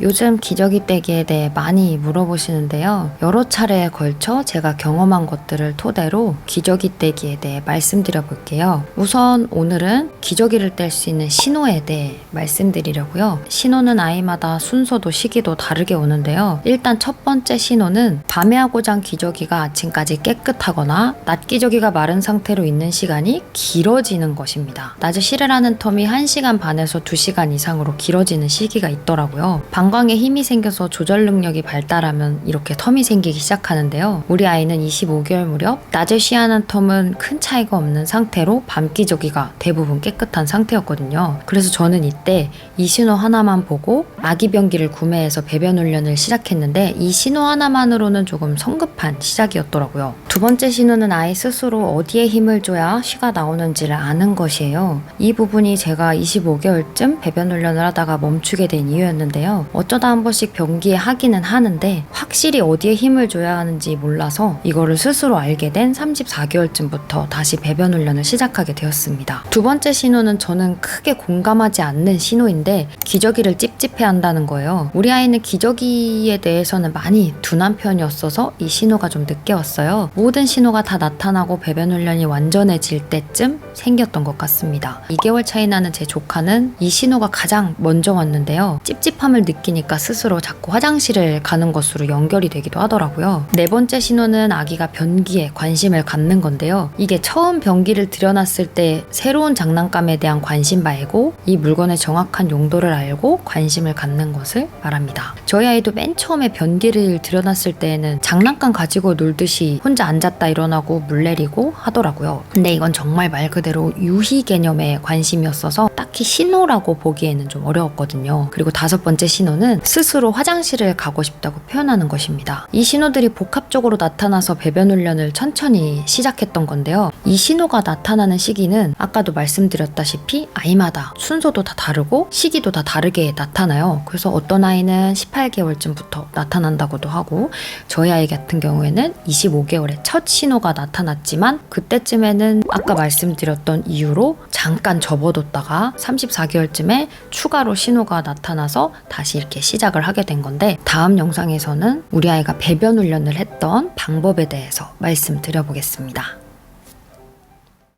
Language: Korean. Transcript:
요즘 기저귀 떼기에 대해 많이 물어보시는데요. 여러 차례에 걸쳐 제가 경험한 것들을 토대로 기저귀 떼기에 대해 말씀드려 볼게요. 우선 오늘은 기저귀를 뗄 수 있는 신호에 대해 말씀드리려고요. 신호는 아이마다 순서도 시기도 다르게 오는데요. 일단 첫 번째 신호는 밤에 하고 잔 기저귀가 아침까지 깨끗하거나 낮 기저귀가 마른 상태로 있는 시간이 길어지는 것입니다. 낮에 실을 하는 텀이 1시간 반에서 2시간 이상으로 길어지는 시기가 있더라고요. 방 광에 힘이 생겨서 조절 능력이 발달하면 이렇게 텀이 생기기 시작하는데요. 우리 아이는 25개월 무렵 낮에 쉬하는 텀은 큰 차이가 없는 상태로 밤 기저귀가 대부분 깨끗한 상태였거든요. 그래서 저는 이때 이 신호 하나만 보고 아기 변기를 구매해서 배변 훈련을 시작했는데 이 신호 하나만으로는 조금 성급한 시작이었더라고요. 두 번째 신호는 아이 스스로 어디에 힘을 줘야 쉬가 나오는지를 아는 것이에요. 이 부분이 제가 25개월쯤 배변 훈련을 하다가 멈추게 된 이유였는데요. 어쩌다 한 번씩 변기에 하기는 하는데 확실히 어디에 힘을 줘야 하는지 몰라서 이거를 스스로 알게 된 34개월쯤부터 다시 배변 훈련을 시작하게 되었습니다. 두 번째 신호는 저는 크게 공감하지 않는 신호인데 기저귀를 찝찝해 한다는 거예요. 우리 아이는 기저귀에 대해서는 많이 둔한 편이었어서 이 신호가 좀 늦게 왔어요. 모든 신호가 다 나타나고 배변 훈련이 완전해질 때쯤 생겼던 것 같습니다. 2개월 차이 나는 제 조카는 이 신호가 가장 먼저 왔는데요. 찝찝함을 느끼 니까 스스로 자꾸 화장실을 가는 것으로 연결이 되기도 하더라고요. 네 번째 신호는 아기가 변기에 관심을 갖는 건데요. 이게 처음 변기를 들여놨을 때 새로운 장난감에 대한 관심 말고 이 물건의 정확한 용도를 알고 관심을 갖는 것을 말합니다. 저희 아이도 맨 처음에 변기를 들여놨을 때에는 장난감 가지고 놀듯이 혼자 앉았다 일어나고 물 내리고 하더라고요. 근데 이건 정말 말 그대로 유희 개념의 관심이었어서 딱히 신호라고 보기에는 좀 어려웠거든요. 그리고 다섯 번째 신호는 스스로 화장실을 가고 싶다고 표현하는 것입니다. 이 신호들이 복합적으로 나타나서 배변 훈련을 천천히 시작했던 건데요. 이 신호가 나타나는 시기는 아까도 말씀드렸다시피 아이마다 순서도 다 다르고 시기도 다 다르게 나타나요. 그래서 어떤 아이는 18개월쯤부터 나타난다고도 하고 저희 아이 같은 경우에는 25개월에 첫 신호가 나타났지만 그때쯤에는 아까 말씀드렸던 이유로 잠깐 접어뒀다가 34개월쯤에 추가로 신호가 나타나서 다시 이렇게 시작을 하게 된 건데 다음 영상에서는 우리 아이가 배변 훈련을 했던 방법에 대해서 말씀드려보겠습니다.